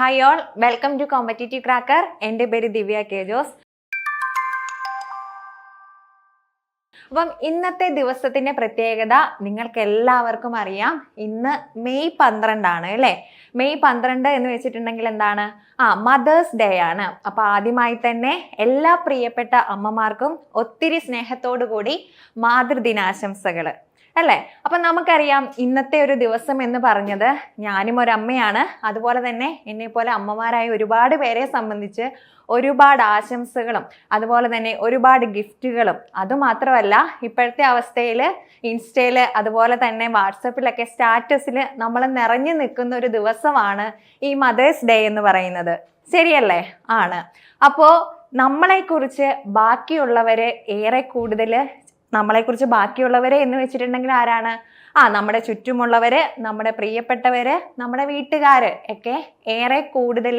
Hi all welcome to competitive cracker എന്റെ പേര് ദിവ്യ K Jose. അപ്പം ഇന്നത്തെ ദിവസത്തിന്റെ പ്രത്യേകത നിങ്ങൾക്ക് എല്ലാവർക്കും അറിയാം. ഇന്ന് മെയ് പന്ത്രണ്ടാണ് അല്ലേ? മെയ് പന്ത്രണ്ട് എന്ന് വെച്ചിട്ടുണ്ടെങ്കിൽ എന്താണ്? ആ മദേഴ്സ് ഡേ ആണ്. അപ്പോൾ ആദ്യമായി തന്നെ എല്ലാ പ്രിയപ്പെട്ട അമ്മമാർക്കും ഒത്തിരി സ്നേഹത്തോടു കൂടി മാതൃദിനാശംസകൾ അല്ലേ? അപ്പൊ നമുക്കറിയാം ഇന്നത്തെ ഒരു ദിവസം എന്ന് പറഞ്ഞത് ഞാനും ഒരമ്മയാണ് അതുപോലെ തന്നെ എന്നെ പോലെ അമ്മമാരായ ഒരുപാട് പേരെ സംബന്ധിച്ച് ഒരുപാട് ആശംസകളും അതുപോലെ തന്നെ ഒരുപാട് ഗിഫ്റ്റുകളും. അതുമാത്രമല്ല ഇപ്പോഴത്തെ അവസ്ഥയിൽ ഇൻസ്റ്റയിൽ അതുപോലെ തന്നെ വാട്സപ്പിലൊക്കെ സ്റ്റാറ്റസിൽ നമ്മൾ നിറഞ്ഞു നിൽക്കുന്ന ഒരു ദിവസമാണ് ഈ മദേഴ്സ് ഡേ എന്ന് പറയുന്നത്. ശരിയല്ലേ? ആണ്. അപ്പോൾ നമ്മളെക്കുറിച്ച് ബാക്കിയുള്ളവരെ ഏറെ കൂടുതൽ നമ്മളെക്കുറിച്ച് ബാക്കിയുള്ളവരെ എന്ന് വെച്ചിട്ടുണ്ടെങ്കിൽ ആരാണ്? ആ നമ്മുടെ ചുറ്റുമുള്ളവര് നമ്മുടെ പ്രിയപ്പെട്ടവര് നമ്മുടെ വീട്ടുകാര് ഒക്കെ ഏറെ കൂടുതൽ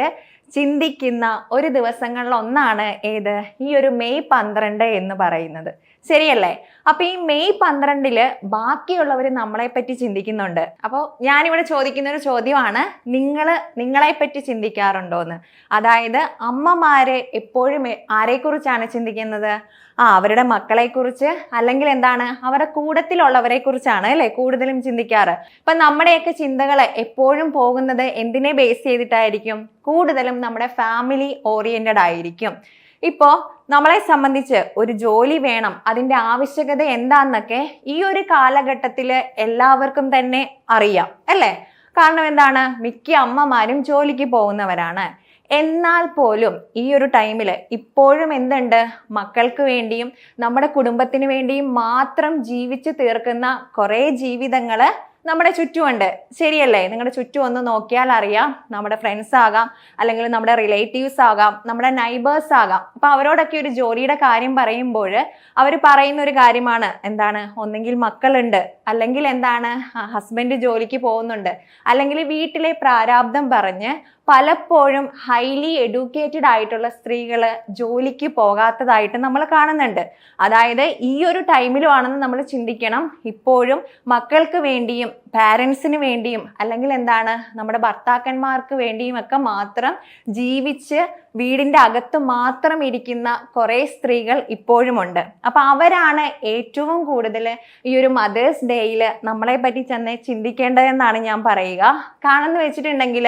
ചിന്തിക്കുന്ന ഒരു ദിവസങ്ങളിൽ ഒന്നാണ് ഏത്? ഈ ഒരു മെയ് പന്ത്രണ്ട് എന്ന് പറയുന്നത്. ശരിയല്ലേ? അപ്പൊ ഈ മെയ് പന്ത്രണ്ടിൽ ബാക്കിയുള്ളവർ നമ്മളെ പറ്റി ചിന്തിക്കുന്നുണ്ട്. അപ്പോൾ ഞാനിവിടെ ചോദിക്കുന്ന ഒരു ചോദ്യമാണ് നിങ്ങൾ നിങ്ങളെ പറ്റി ചിന്തിക്കാറുണ്ടോന്ന്? അതായത് അമ്മമാരെ എപ്പോഴും ആരെക്കുറിച്ചാണ് ചിന്തിക്കുന്നത്? ആ അവരുടെ മക്കളെക്കുറിച്ച് അല്ലെങ്കിൽ എന്താണ് അവരുടെ കൂടത്തിലുള്ളവരെ കുറിച്ചാണ് അല്ലെ കൂടുതലും ചിന്തിക്കാറ്? ഇപ്പൊ നമ്മുടെയൊക്കെ ചിന്തകൾ എപ്പോഴും പോകുന്നത് എന്തിനെ ബേസ് ചെയ്തിട്ടായിരിക്കും? കൂടുതലും നമ്മുടെ ഫാമിലി ഓറിയന്റഡ് ആയിരിക്കും. ഇപ്പോ നമ്മളെ സംബന്ധിച്ച് ഒരു ജോലി വേണം അതിന്റെ ആവശ്യകത എന്താന്നൊക്കെ ഈ ഒരു കാലഘട്ടത്തിൽ എല്ലാവർക്കും തന്നെ അറിയാം അല്ലേ? കാരണം എന്താണ്? മിക്ക അമ്മമാരും ജോലിക്ക് പോകുന്നവരാണ്. എന്നാൽ പോലും ഈ ഒരു ടൈമിൽ ഇപ്പോഴും എന്തുണ്ട്? മക്കൾക്ക് വേണ്ടിയും നമ്മുടെ കുടുംബത്തിന് വേണ്ടിയും മാത്രം ജീവിച്ചു തീർക്കുന്ന കുറേ ജീവിതങ്ങൾ നമ്മുടെ ചുറ്റുമുണ്ട്. ശരിയല്ലേ? നിങ്ങളുടെ ചുറ്റും ഒന്ന് നോക്കിയാൽ അറിയാം. നമ്മുടെ ഫ്രണ്ട്സ് ആകാം അല്ലെങ്കിൽ നമ്മുടെ റിലേറ്റീവ്സ് ആകാം നമ്മുടെ നൈബേഴ്സ് ആകാം. അപ്പൊ അവരോടൊക്കെ ഒരു ജോലിയുടെ കാര്യം പറയുമ്പോൾ അവർ പറയുന്ന ഒരു കാര്യമാണ്. എന്താണ്? ഒന്നെങ്കിൽ മക്കളുണ്ട്. അല്ലെങ്കിൽ എന്താണ്? ഹസ്ബൻഡ് ജോലിക്ക് പോകുന്നുണ്ട്. അല്ലെങ്കിൽ വീട്ടിലെ പ്രാരാബ്ദം പറഞ്ഞ് പലപ്പോഴും ഹൈലി എഡ്യൂക്കേറ്റഡ് ആയിട്ടുള്ള സ്ത്രീകൾ ജോലിക്ക് പോകാത്തതായിട്ട് നമ്മൾ കാണുന്നുണ്ട്. അതായത് ഈ ഒരു ടൈമിലുമാണെന്ന് നമ്മൾ ചിന്തിക്കണം. ഇപ്പോഴും മക്കൾക്ക് വേണ്ടിയും പാരൻസിന് വേണ്ടിയും അല്ലെങ്കിൽ എന്താണ് നമ്മുടെ ഭർത്താക്കന്മാർക്ക് വേണ്ടിയും ഒക്കെ മാത്രം ജീവിച്ച് വീടിന്റെ അകത്ത് മാത്രം ഇരിക്കുന്ന കുറേ സ്ത്രീകൾ ഇപ്പോഴുമുണ്ട് അപ്പോൾ അവരാണ് ഏറ്റവും കൂടുതൽ ഈ ഒരു മദേഴ്സ് ഡേയിൽ നമ്മളെ പറ്റി ചെന്ന് ചിന്തിക്കേണ്ടതെന്നാണ് ഞാൻ പറയുക. കാരണം വെച്ചിട്ടുണ്ടെങ്കിൽ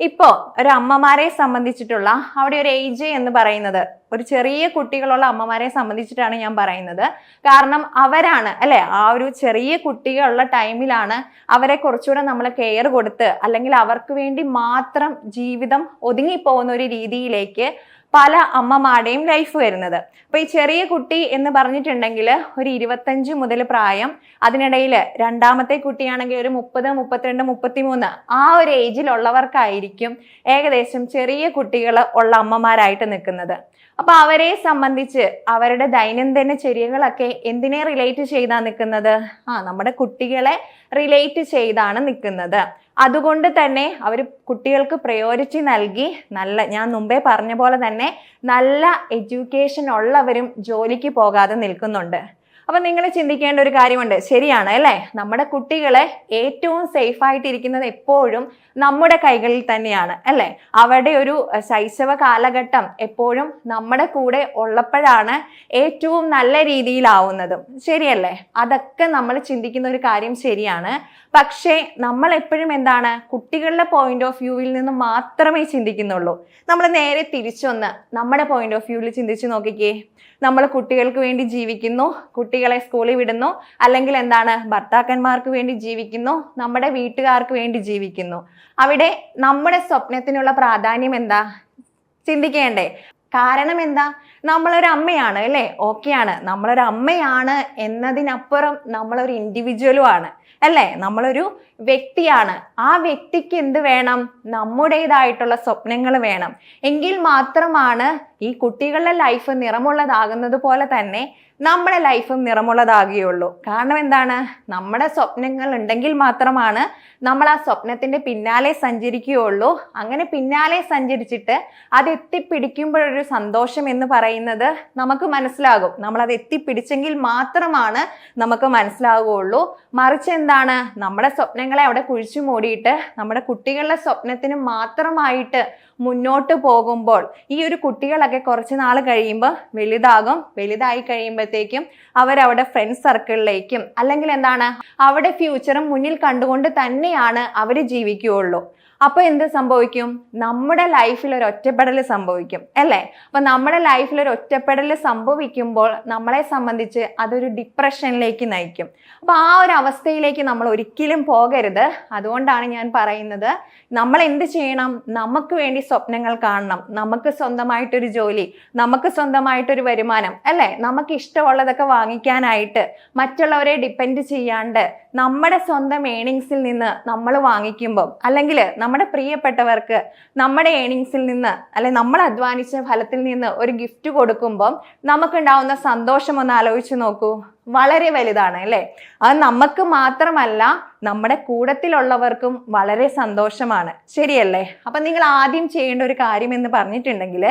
ഇപ്പോൾ ഒരു അമ്മമാരെ സംബന്ധിച്ചിട്ടുള്ള അവിടെ ഒരു ഏജ് എന്ന് പറയുന്നത് ഒരു ചെറിയ കുട്ടികളുള്ള അമ്മമാരെ സംബന്ധിച്ചിട്ടാണ് ഞാൻ പറയുന്നത്. കാരണം അവരാണ് അല്ലെ? ആ ഒരു ചെറിയ കുട്ടികളുള്ള ടൈമിലാണ് അവരെ കുറച്ചുകൂടെ നമ്മൾ കെയർ കൊടുത്ത് അല്ലെങ്കിൽ അവർക്ക് വേണ്ടി മാത്രം ജീവിതം ഒതുങ്ങിപ്പോകുന്ന ഒരു രീതിയിലേക്ക് പല അമ്മമാരുടെയും ലൈഫ് വരുന്നത്. അപ്പൊ ഈ ചെറിയ കുട്ടി എന്ന് പറഞ്ഞിട്ടുണ്ടെങ്കിൽ ഒരു ഇരുപത്തഞ്ച് മുതൽ പ്രായം അതിനിടയിൽ രണ്ടാമത്തെ കുട്ടിയാണെങ്കിൽ ഒരു മുപ്പത് മുപ്പത്തിരണ്ട് മുപ്പത്തിമൂന്ന് ആ ഒരു ഏജിലുള്ളവർക്കായിരിക്കും ഏകദേശം ചെറിയ കുട്ടികൾ ഉള്ള അമ്മമാരായിട്ട് നിൽക്കുന്നത്. അപ്പൊ അവരെ സംബന്ധിച്ച് അവരുടെ ദൈനംദിന ചര്യകളൊക്കെ എന്തിനെ റിലേറ്റ് ചെയ്താ നിൽക്കുന്നത്? ആ നമ്മുടെ കുട്ടികളെ റിലേറ്റ് ചെയ്താണ് നിൽക്കുന്നത്. അതുകൊണ്ട് തന്നെ അവർ കുട്ടികൾക്ക് പ്രയോറിറ്റി നൽകി നല്ല ഞാൻ മുമ്പേ പറഞ്ഞ പോലെ തന്നെ നല്ല എഡ്യൂക്കേഷൻ ഉള്ളവരും ജോലിക്ക് പോകാതെ നിൽക്കുന്നുണ്ട്. അപ്പൊ നിങ്ങൾ ചിന്തിക്കേണ്ട ഒരു കാര്യമുണ്ട്. ശരിയാണ് അല്ലേ? നമ്മുടെ കുട്ടികളെ ഏറ്റവും സേഫ് ആയിട്ടിരിക്കുന്നത് എപ്പോഴും നമ്മുടെ കൈകളിൽ തന്നെയാണ് അല്ലേ? അവരുടെ ഒരു ശൈശവ കാലഘട്ടം എപ്പോഴും നമ്മുടെ കൂടെ ഉള്ളപ്പോഴാണ് ഏറ്റവും നല്ല രീതിയിലാവുന്നതും. ശരിയല്ലേ? അതൊക്കെ നമ്മൾ ചിന്തിക്കുന്ന ഒരു കാര്യം ശരിയാണ്. പക്ഷേ നമ്മൾ എപ്പോഴും എന്താണ്? കുട്ടികളുടെ പോയിന്റ് ഓഫ് വ്യൂവിൽ നിന്ന് മാത്രമേ ചിന്തിക്കുന്നുള്ളൂ. നമ്മൾ നേരെ തിരിച്ചൊന്ന് നമ്മുടെ പോയിന്റ് ഓഫ് വ്യൂവിൽ ചിന്തിച്ച് നോക്കിക്കേ. നമ്മൾ കുട്ടികൾക്ക് വേണ്ടി ജീവിക്കുന്നു കുട്ടികളെ സ്കൂളിൽ വിടുന്നു അല്ലെങ്കിൽ എന്താണ് ഭർത്താക്കന്മാർക്ക് വേണ്ടി ജീവിക്കുന്നു നമ്മുടെ വീട്ടുകാർക്ക് വേണ്ടി ജീവിക്കുന്നു. അവിടെ നമ്മുടെ സ്വപ്നത്തിനുള്ള പ്രാധാന്യം എന്താ? ചിന്തിക്കേണ്ടേ. കാരണം എന്താ? നമ്മളൊരു അമ്മയാണ് അല്ലേ? ഓക്കെയാണ് നമ്മളൊരു അമ്മയാണ് എന്നതിനപ്പുറം നമ്മളൊരു ഇൻഡിവിജ്വലും ആണ്. അല്ലേ? നമ്മളൊരു വ്യക്തിയാണ്. ആ വ്യക്തിക്ക് എന്ത് വേണം? നമ്മുടേതായിട്ടുള്ള സ്വപ്നങ്ങൾ വേണം. എങ്കിൽ മാത്രമാണ് ഈ കുട്ടികളുടെ ലൈഫ് നിറമുള്ളതാകുന്നത് പോലെ തന്നെ നമ്മുടെ ലൈഫും നിറമുള്ളതാകുകയുള്ളൂ. കാരണം എന്താണ്? നമ്മുടെ സ്വപ്നങ്ങൾ ഉണ്ടെങ്കിൽ മാത്രമാണ് നമ്മൾ ആ സ്വപ്നത്തിന്റെ പിന്നാലെ സഞ്ചരിക്കുകയുള്ളൂ. അങ്ങനെ പിന്നാലെ സഞ്ചരിച്ചിട്ട് അത് എത്തിപ്പിടിക്കുമ്പോഴൊരു സന്തോഷം എന്ന് പറയുന്നത് നമുക്ക് മനസ്സിലാകും. നമ്മൾ അത് എത്തിപ്പിടിച്ചെങ്കിൽ മാത്രമാണ് നമുക്ക് മനസ്സിലാകുകയുള്ളൂ മറിച്ച് എന്താണ്? നമ്മുടെ സ്വപ്നങ്ങളെ അവിടെ കുഴിച്ചു മൂടിയിട്ട് നമ്മുടെ കുട്ടികളുടെ സ്വപ്നത്തിന് മാത്രമായിട്ട് മുന്നോട്ട് പോകുമ്പോൾ ഈ ഒരു കുട്ടികളൊക്കെ കുറച്ച് നാൾ കഴിയുമ്പോൾ വലുതാകും. വലുതായി കഴിയുമ്പോഴത്തേക്കും അവരവിടെ ഫ്രണ്ട് സർക്കിളിലേക്കും അല്ലെങ്കിൽ എന്താണ് അവിടെ ഫ്യൂച്ചറും മുന്നിൽ കണ്ടുകൊണ്ട് തന്നെയാണ് അവർ ജീവിക്കുകയുള്ളൂ. അപ്പൊ എന്ത് സംഭവിക്കും? നമ്മുടെ ലൈഫിൽ ഒരു ഒറ്റപ്പെടൽ സംഭവിക്കും അല്ലേ? അപ്പൊ നമ്മുടെ ലൈഫിൽ ഒരു ഒറ്റപ്പെടൽ സംഭവിക്കുമ്പോൾ നമ്മളെ സംബന്ധിച്ച് അതൊരു ഡിപ്രഷനിലേക്ക് നയിക്കും. അപ്പൊ ആ ഒരു അവസ്ഥയിലേക്ക് നമ്മൾ ഒരിക്കലും പോകരുത്. അതുകൊണ്ടാണ് ഞാൻ പറയുന്നത് നമ്മൾ എന്ത് ചെയ്യണം? നമുക്ക് വേണ്ടി സ്വപ്നങ്ങൾ കാണണം. നമുക്ക് സ്വന്തമായിട്ടൊരു ജോലി നമുക്ക് സ്വന്തമായിട്ടൊരു വരുമാനം അല്ലേ? നമുക്ക് ഇഷ്ടമുള്ളതൊക്കെ വാങ്ങിക്കാനായിട്ട് മറ്റുള്ളവരെ ഡിപ്പെൻഡ് ചെയ്യാണ്ട് നമ്മുടെ സ്വന്തം ഏണിങ്സിൽ നിന്ന് നമ്മൾ വാങ്ങിക്കുമ്പം അല്ലെങ്കിൽ നമ്മുടെ പ്രിയപ്പെട്ടവർക്ക് നമ്മുടെ ഏണിങ്സിൽ നിന്ന് അല്ലെ നമ്മൾ അധ്വാനിച്ച ഫലത്തിൽ നിന്ന് ഒരു ഗിഫ്റ്റ് കൊടുക്കുമ്പം നമുക്കുണ്ടാവുന്ന സന്തോഷം ഒന്ന് ആലോചിച്ച് നോക്കൂ. വളരെ വലുതാണ് അല്ലേ? അത് നമുക്ക് മാത്രമല്ല നമ്മുടെ കൂടത്തിലുള്ളവർക്കും വളരെ സന്തോഷമാണ്. ശരിയല്ലേ? അപ്പം നിങ്ങൾ ആദ്യം ചെയ്യേണ്ട ഒരു കാര്യം എന്ന് പറഞ്ഞിട്ടുണ്ടെങ്കിൽ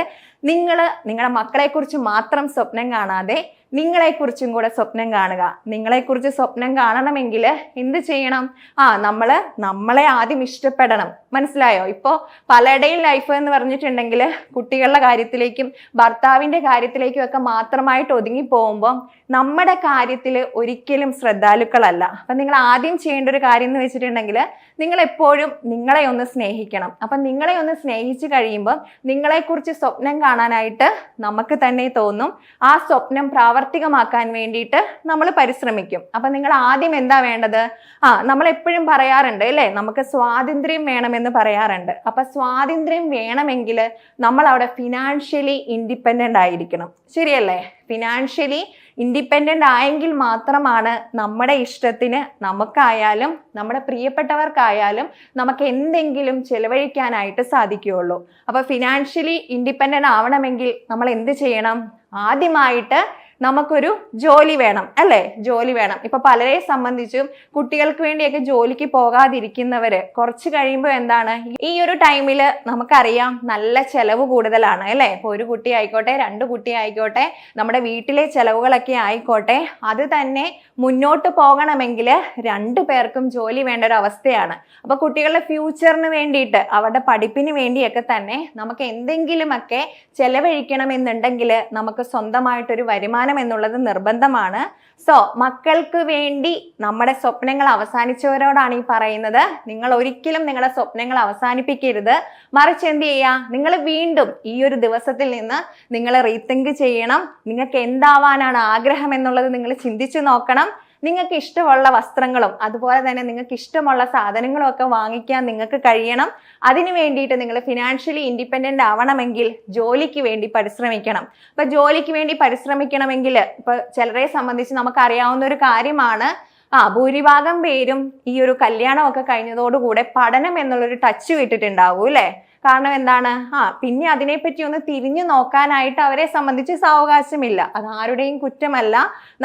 നിങ്ങൾ നിങ്ങളുടെ മക്കളെക്കുറിച്ച് മാത്രം സ്വപ്നം കാണാതെ നിങ്ങളെക്കുറിച്ചും കൂടെ സ്വപ്നം കാണുക. നിങ്ങളെക്കുറിച്ച് സ്വപ്നം കാണണമെങ്കിൽ എന്ത് ചെയ്യണം? ആ നമ്മൾ നമ്മളെ ആദ്യം ഇഷ്ടപ്പെടണം. മനസ്സിലായോ? ഇപ്പോൾ പലരുടെയും ലൈഫ് എന്ന് പറഞ്ഞിട്ടുണ്ടെങ്കിൽ കുട്ടികളുടെ കാര്യത്തിലേക്കും ഭർത്താവിന്റെ കാര്യത്തിലേക്കും ഒക്കെ മാത്രമായിട്ട് ഒതുങ്ങി പോകുമ്പോൾ നമ്മുടെ കാര്യത്തിൽ ഒരിക്കലും ശ്രദ്ധാലുക്കളല്ല. അപ്പം നിങ്ങൾ ആദ്യം ചെയ്യേണ്ട ഒരു കാര്യം എന്ന് വെച്ചിട്ടുണ്ടെങ്കിൽ നിങ്ങൾ എപ്പോഴും നിങ്ങളെ ഒന്ന് സ്നേഹിക്കണം. അപ്പം നിങ്ങളെ ഒന്ന് സ്നേഹിച്ച് കഴിയുമ്പോൾ നിങ്ങളെക്കുറിച്ച് സ്വപ്നം കാണാനായിട്ട് നമുക്ക് തന്നെ തോന്നും. ആ സ്വപ്നം പ്രാവർത്തികമാക്കാൻ വേണ്ടിയിട്ട് നമ്മൾ പരിശ്രമിക്കും. അപ്പം നിങ്ങൾ ആദ്യം എന്താ വേണ്ടത്? ആ നമ്മൾ എപ്പോഴും പറയാറുണ്ട് അല്ലേ? നമുക്ക് സ്വാതന്ത്ര്യം വേണമെന്ന് പറയാറുണ്ട്. അപ്പം സ്വാതന്ത്ര്യം വേണമെങ്കിൽ നമ്മൾ അവിടെ ഫിനാൻഷ്യലി ഇൻഡിപെൻഡന്റ് ആയിരിക്കണം. ശരിയല്ലേ? ഫിനാൻഷ്യലി ഇൻഡിപെൻഡന്റ് ആയെങ്കിൽ മാത്രമാണ് നമ്മുടെ ഇഷ്ടത്തിന് നമുക്കായാലും നമ്മുടെ പ്രിയപ്പെട്ടവർക്കായാലും നമുക്ക് എന്തെങ്കിലും ചെലവഴിക്കാനായിട്ട് സാധിക്കുകയുള്ളൂ. അപ്പോൾ ഫിനാൻഷ്യലി ഇൻഡിപെൻഡന്റ് ആവണമെങ്കിൽ നമ്മൾ എന്ത് ചെയ്യണം? ആദ്യമായിട്ട് നമുക്കൊരു ജോലി വേണം അല്ലേ? ജോലി വേണം. ഇപ്പൊ പലരെ സംബന്ധിച്ചും കുട്ടികൾക്ക് വേണ്ടിയൊക്കെ ജോലിക്ക് പോകാതിരിക്കുന്നവര് കുറച്ച് കഴിയുമ്പോൾ എന്താണ്? ഈ ഒരു ടൈമിൽ നമുക്കറിയാം നല്ല ചെലവ് കൂടുതലാണ് അല്ലേ? ഇപ്പൊ ഒരു കുട്ടി ആയിക്കോട്ടെ രണ്ട് കുട്ടി ആയിക്കോട്ടെ നമ്മുടെ വീട്ടിലെ ചെലവുകളൊക്കെ ആയിക്കോട്ടെ അത് തന്നെ മുന്നോട്ട് പോകണമെങ്കിൽ രണ്ടു പേർക്കും ജോലി വേണ്ട ഒരു അവസ്ഥയാണ്. അപ്പൊ കുട്ടികളുടെ ഫ്യൂച്ചറിന് വേണ്ടിയിട്ട് അവരുടെ പഠിപ്പിന് വേണ്ടിയൊക്കെ തന്നെ നമുക്ക് എന്തെങ്കിലുമൊക്കെ ചെലവഴിക്കണമെന്നുണ്ടെങ്കിൽ നമുക്ക് സ്വന്തമായിട്ടൊരു വരുമാനം എന്നുള്ളത് നിർബന്ധമാണ്. സോ മക്കൾക്ക് വേണ്ടി നമ്മുടെ സ്വപ്നങ്ങൾ അവസാനിച്ചവരോടാണ് ഈ പറയുന്നത്. നിങ്ങൾ ഒരിക്കലും നിങ്ങളുടെ സ്വപ്നങ്ങൾ അവസാനിപ്പിക്കരുത്. മറിച്ച് എന്ത് ചെയ്യുക നിങ്ങൾ വീണ്ടും ഈ ഒരു ദിവസത്തിൽ നിന്ന് നിങ്ങൾ റീതിങ്ക് ചെയ്യണം. നിങ്ങൾക്ക് എന്താവാനാണ് ആഗ്രഹം എന്നുള്ളത് നിങ്ങൾ ചിന്തിച്ചു നോക്കണം. നിങ്ങൾക്ക് ഇഷ്ടമുള്ള വസ്ത്രങ്ങളും അതുപോലെ തന്നെ നിങ്ങൾക്ക് ഇഷ്ടമുള്ള സാധനങ്ങളും ഒക്കെ വാങ്ങിക്കാൻ നിങ്ങൾക്ക് കഴിയണം. അതിനു വേണ്ടിയിട്ട് നിങ്ങൾ ഫിനാൻഷ്യലി ഇൻഡിപെൻഡന്റ് ആവണമെങ്കിൽ ജോലിക്ക് വേണ്ടി പരിശ്രമിക്കണം. അപ്പം ജോലിക്ക് വേണ്ടി പരിശ്രമിക്കണമെങ്കിൽ ഇപ്പോൾ ചിലരെ സംബന്ധിച്ച് നമുക്കറിയാവുന്ന ഒരു കാര്യമാണ് ആ ഭൂരിഭാഗം പേരും ഈ ഒരു കല്യാണമൊക്കെ കഴിഞ്ഞതോടുകൂടെ പഠനം എന്നുള്ളൊരു ടച്ച് വിട്ടിട്ടുണ്ടാവും അല്ലേ? കാരണം എന്താണ്? ആ പിന്നെ അതിനെപ്പറ്റി ഒന്ന് തിരിഞ്ഞു നോക്കാനായിട്ട് അവരെ സംബന്ധിച്ച് സാവകാശമില്ല. അത് ആരുടെയും കുറ്റമല്ല.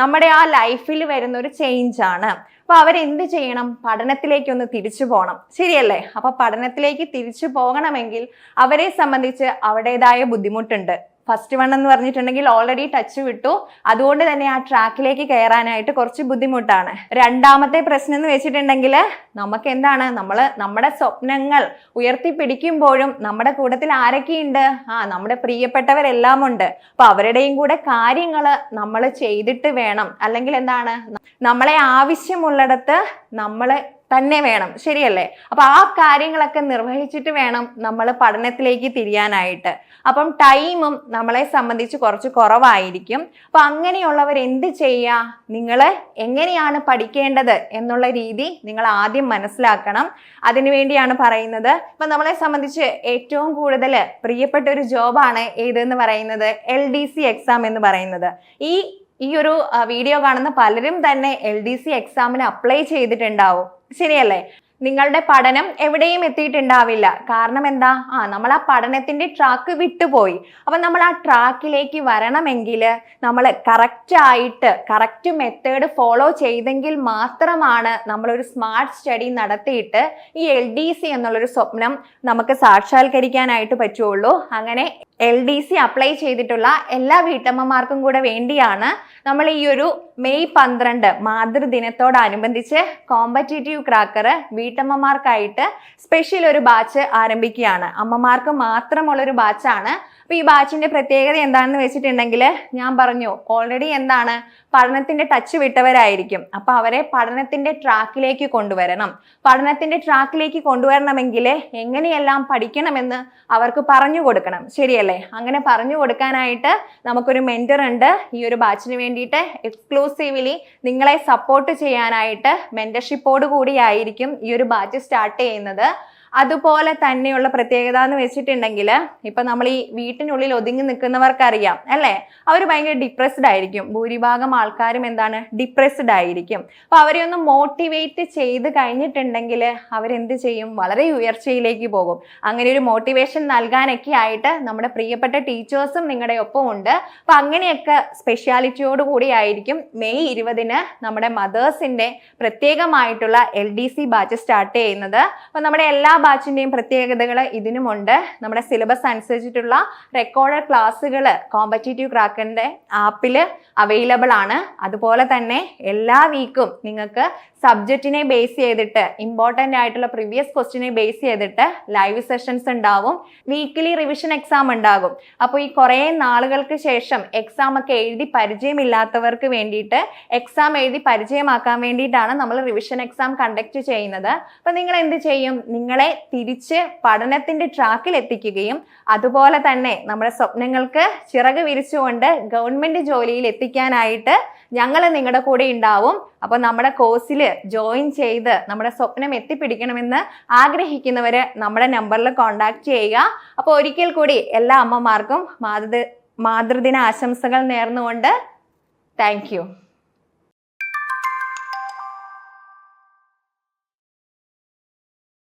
നമ്മുടെ ആ ലൈഫിൽ വരുന്ന ഒരു ചേഞ്ച് ആണ്. അപ്പൊ അവരെന്ത് ചെയ്യണം? പഠനത്തിലേക്ക് ഒന്ന് തിരിച്ചു പോകണം ശരിയല്ലേ? അപ്പൊ പഠനത്തിലേക്ക് തിരിച്ചു പോകണമെങ്കിൽ അവരെ സംബന്ധിച്ച് അവരുടേതായ ബുദ്ധിമുട്ടുണ്ട്. ഫസ്റ്റ് വൺ എന്ന് പറഞ്ഞിട്ടുണ്ടെങ്കിൽ ഓൾറെഡി ടച്ച് വിട്ടു. അതുകൊണ്ട് തന്നെ ആ ട്രാക്കിലേക്ക് കയറാനായിട്ട് കുറച്ച് ബുദ്ധിമുട്ടാണ്. രണ്ടാമത്തെ പ്രശ്നം എന്ന് വെച്ചിട്ടുണ്ടെങ്കിൽ നമുക്ക് എന്താണ്? നമ്മൾ നമ്മുടെ സ്വപ്നങ്ങൾ ഉയർത്തിപ്പിടിക്കുമ്പോഴും നമ്മുടെ കൂട്ടത്തിൽ ആരൊക്കെയുണ്ട് ആ നമ്മുടെ പ്രിയപ്പെട്ടവരെല്ലാം ഉണ്ട്. അപ്പൊ അവരുടെയും കൂടെ കാര്യങ്ങൾ നമ്മൾ ചെയ്തിട്ട് വേണം. അല്ലെങ്കിൽ എന്താണ്? നമ്മളെ ആവശ്യമുള്ളിടത്ത് നമ്മൾ തന്നെ വേണം. ശരിയല്ലേ? അപ്പൊ ആ കാര്യങ്ങളൊക്കെ നിർവഹിച്ചിട്ട് വേണം നമ്മൾ പഠനത്തിലേക്ക് തിരിയാനായിട്ട്. അപ്പം ടൈമും നമ്മളെ സംബന്ധിച്ച് കുറച്ച് കുറവായിരിക്കും. അപ്പൊ അങ്ങനെയുള്ളവർ എന്ത് ചെയ്യുക നിങ്ങൾ എങ്ങനെയാണ് പഠിക്കേണ്ടത് എന്നുള്ള രീതി നിങ്ങൾ ആദ്യം മനസ്സിലാക്കണം. അതിനുവേണ്ടിയാണ് പറയുന്നത്. ഇപ്പൊ നമ്മളെ സംബന്ധിച്ച് ഏറ്റവും കൂടുതൽ പ്രിയപ്പെട്ട ഒരു ജോബാണ് ഏതെന്ന് പറയുന്നത്? എൽ ഡി സി എക്സാം എന്ന് പറയുന്നത്. ഈ ഈ ഒരു വീഡിയോ കാണുന്ന പലരും തന്നെ എൽ ഡി സി എക്സാമിന് അപ്ലൈ ചെയ്തിട്ടുണ്ടാവും. ശരിയല്ലേ? നിങ്ങളുടെ പഠനം എവിടെയും എത്തിയിട്ടുണ്ടാവില്ല. കാരണം എന്താ? ആ നമ്മൾ ആ പഠനത്തിന്റെ ട്രാക്ക് വിട്ടുപോയി. അപ്പൊ നമ്മൾ ആ ട്രാക്കിലേക്ക് വരണമെങ്കിൽ നമ്മൾ കറക്റ്റായിട്ട് കറക്റ്റ് മെത്തേഡ് ഫോളോ ചെയ്തെങ്കിൽ മാത്രമാണ് നമ്മളൊരു സ്മാർട്ട് സ്റ്റഡി നടത്തിയിട്ട് ഈ എൽ ഡി സി എന്നുള്ളൊരു സ്വപ്നം നമുക്ക് സാക്ഷാത്കരിക്കാനായിട്ട് പറ്റുള്ളൂ. അങ്ങനെ എൽ ഡി സി അപ്ലൈ ചെയ്തിട്ടുള്ള എല്ലാ വീട്ടമ്മമാർക്കും കൂടെ വേണ്ടിയാണ് നമ്മൾ ഈ ഒരു മെയ് പന്ത്രണ്ട് മാതൃദിനത്തോടനുബന്ധിച്ച് കോമ്പറ്റേറ്റീവ് ക്രാക്കർ വീട്ടമ്മമാർക്കായിട്ട് സ്പെഷ്യൽ ഒരു ബാച്ച് ആരംഭിക്കുകയാണ്. അമ്മമാർക്ക് മാത്രമുള്ളൊരു ബാച്ചാണ് അപ്പൊ ഈ ബാച്ചിന്റെ പ്രത്യേകത എന്താണെന്ന് വെച്ചിട്ടുണ്ടെങ്കിൽ ഞാൻ പറഞ്ഞു ഓൾറെഡി എന്താണ്? പഠനത്തിന്റെ ടച്ച് വിട്ടവരായിരിക്കും. അപ്പൊ അവരെ പഠനത്തിന്റെ ട്രാക്കിലേക്ക് കൊണ്ടുവരണം. പഠനത്തിന്റെ ട്രാക്കിലേക്ക് കൊണ്ടുവരണമെങ്കിൽ എങ്ങനെയെല്ലാം പഠിക്കണമെന്ന് അവർക്ക് പറഞ്ഞു കൊടുക്കണം. ശരിയല്ലേ? അങ്ങനെ പറഞ്ഞു കൊടുക്കാനായിട്ട് നമുക്കൊരു മെന്റർ ഉണ്ട്. ഈ ഒരു ബാച്ചിന് വേണ്ടിയിട്ട് എക്സ്ക്ലൂസീവ്ലി നിങ്ങളെ സപ്പോർട്ട് ചെയ്യാനായിട്ട് മെന്റർഷിപ്പോട് കൂടിയായിരിക്കും ഈ ഒരു ബാച്ച് സ്റ്റാർട്ട് ചെയ്യുന്നത്. അതുപോലെ തന്നെയുള്ള പ്രത്യേകത എന്ന് വെച്ചിട്ടുണ്ടെങ്കിൽ ഇപ്പൊ നമ്മൾ ഈ വീട്ടിനുള്ളിൽ ഒതുങ്ങി നിൽക്കുന്നവർക്കറിയാം അല്ലേ? അവർ ഭയങ്കര ഡിപ്രസ്ഡ് ആയിരിക്കും. ഭൂരിഭാഗം ആൾക്കാരും എന്താണ്? ഡിപ്രസ്ഡ് ആയിരിക്കും. അപ്പോൾ അവരെ ഒന്ന് മോട്ടിവേറ്റ് ചെയ്ത് കഴിഞ്ഞിട്ടുണ്ടെങ്കിൽ അവരെന്ത് ചെയ്യും? വളരെ ഉയർച്ചയിലേക്ക് പോകും. അങ്ങനെ ഒരു മോട്ടിവേഷൻ നൽകാനൊക്കെ ആയിട്ട് നമ്മുടെ പ്രിയപ്പെട്ട ടീച്ചേഴ്സും നിങ്ങളുടെ ഒപ്പം ഉണ്ട്. അപ്പൊ അങ്ങനെയൊക്കെ സ്പെഷ്യാലിറ്റിയോട് കൂടി ആയിരിക്കും മെയ് ഇരുപതിന് നമ്മുടെ മദേഴ്സിന്റെ പ്രത്യേകമായിട്ടുള്ള L D C batch start ചെയ്യുന്നത്. അപ്പൊ നമ്മുടെ എല്ലാ ബാച്ചിന്റെയും പ്രത്യേകതകൾ ഇതിനുമുണ്ട്. നമ്മുടെ സിലബസ് അനുസരിച്ചിട്ടുള്ള റെക്കോർഡഡ് ക്ലാസ്സുകൾ കോമ്പറ്റേറ്റീവ് ക്രാക്കറിന്റെ ആപ്പിൽ അവൈലബിൾ ആണ്. അതുപോലെ തന്നെ എല്ലാ വീക്കും നിങ്ങൾക്ക് സബ്ജക്റ്റിനെ ബേസ് ചെയ്തിട്ട് ഇമ്പോർട്ടന്റ് ആയിട്ടുള്ള പ്രീവിയസ് ക്വസ്റ്റിനെ ബേസ് ചെയ്തിട്ട് ലൈവ് സെഷൻസ് ഉണ്ടാവും. വീക്കിലി റിവിഷൻ എക്സാം ഉണ്ടാകും. അപ്പോൾ ഈ കുറേ നാളുകൾക്ക് ശേഷം എക്സാം ഒക്കെ എഴുതി പരിചയമില്ലാത്തവർക്ക് വേണ്ടിയിട്ട് എക്സാം എഴുതി പരിചയമാക്കാൻ വേണ്ടിയിട്ടാണ് നമ്മൾ റിവിഷൻ എക്സാം കണ്ടക്ട് ചെയ്യുന്നത്. അപ്പോൾ നിങ്ങൾ എന്ത് ചെയ്യും? നിങ്ങളെ തിരിച്ച് പഠനത്തിന്റെ ട്രാക്കിൽ എത്തിക്കുകയും അതുപോലെ തന്നെ നമ്മുടെ സ്വപ്നങ്ങൾക്ക് ചിറക് വിരിച്ചുകൊണ്ട് ഗവൺമെന്റ് ജോലിയിൽ എത്തിക്കാനായിട്ട് ഞങ്ങൾ നിങ്ങളുടെ കൂടെ ഉണ്ടാവും. അപ്പോൾ നമ്മുടെ കോഴ്സിൽ ജോയിൻ ചെയ്ത് നമ്മുടെ സ്വപ്നം എത്തിപ്പിടിക്കണമെന്ന് ആഗ്രഹിക്കുന്നവര് നമ്മുടെ നമ്പറിൽ കോൺടാക്ട് ചെയ്യുക. അപ്പോൾ ഒരിക്കൽ കൂടി എല്ലാ അമ്മമാർക്കും മാതൃ മാതൃദിന ആശംസകൾ നേർന്നുകൊണ്ട് താങ്ക്